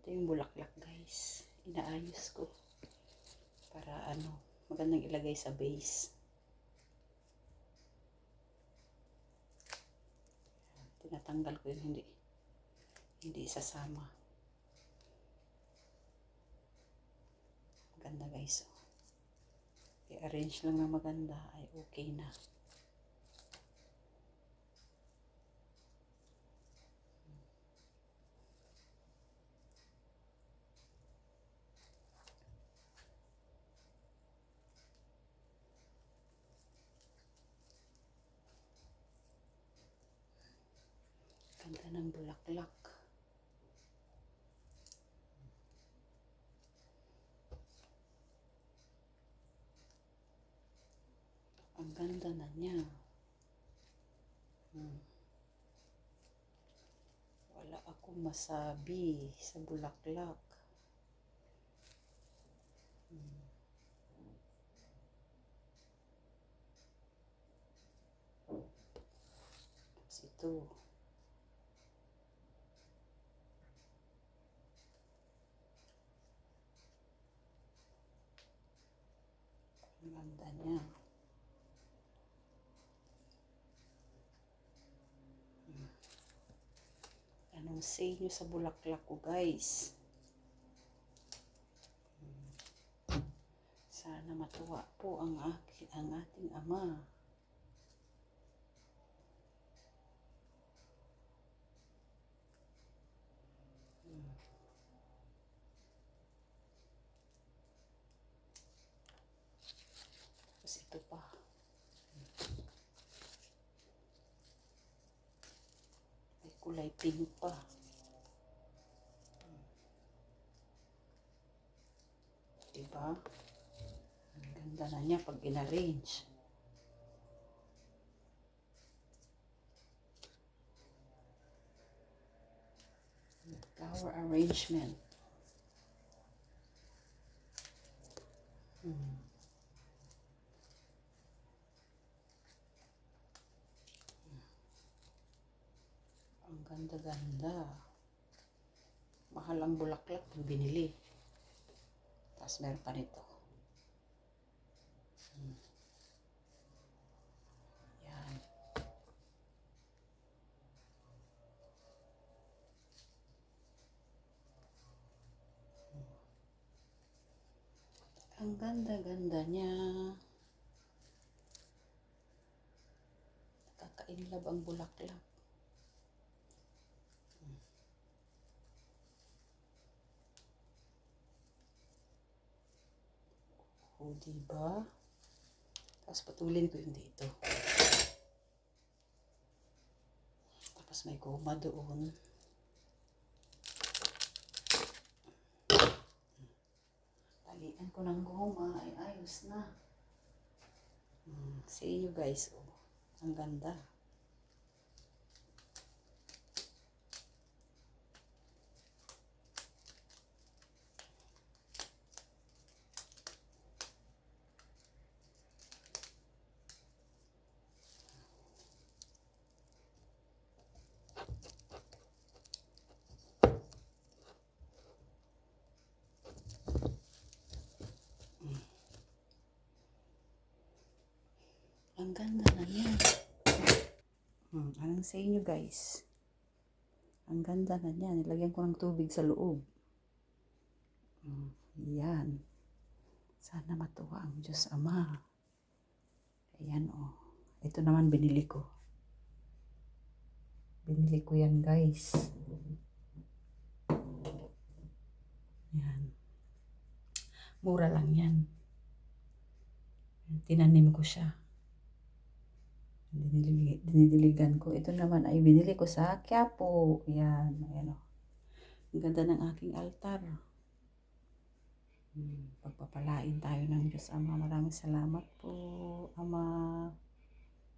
Ito yung bulaklak guys. Inaayos ko. Para ano, magandang ilagay sa base. Tinatanggal ko yung hindi hindi sasama. Maganda guys. Oh. I-arrange lang na maganda ay okay na. Ganda ng bulaklak. Ang ganda na niya. Hmm. Wala akong masabi sa bulaklak. Hmm. Tapos ito. Ang niya. Anong say nyo sa bulaklak ko, guys? Sana matuwa po ang, ang ating ama. Tapos ito pa. May kulay pink pa. Diba? Ang ganda na niya pag in-arrange. Flower arrangement. Hmm. Ang ganda-ganda. Mahal ang bulaklak pag binili. Tapos meron pa nito. Hmm. Yan. Hmm. Ang ganda-ganda niya. Nakakainlab ang bulaklak. O, diba? Tapos patulin ko yung dito. Tapos may goma doon. Talian ko ng goma ay ayos na. Hmm, see you guys. Oh, ang ganda. Ang ganda na niya. Hmm, anong sa inyo guys? Ang ganda na niya. Nilagyan ko ng tubig sa loob. Hmm, yan. Sana matuwa ang Diyos Ama. Ayan oh. Ito naman binili ko. Binili ko yan guys. Yan. Mura lang yan. Tinanim ko siya. Dinidiligan ko. Ito naman ay binili ko sa Quiapo. Yan. Ayan o. Ang ganda ng aking altar. Hmm, pagpapalain tayo ng Diyos Ama. Maraming salamat po, Ama.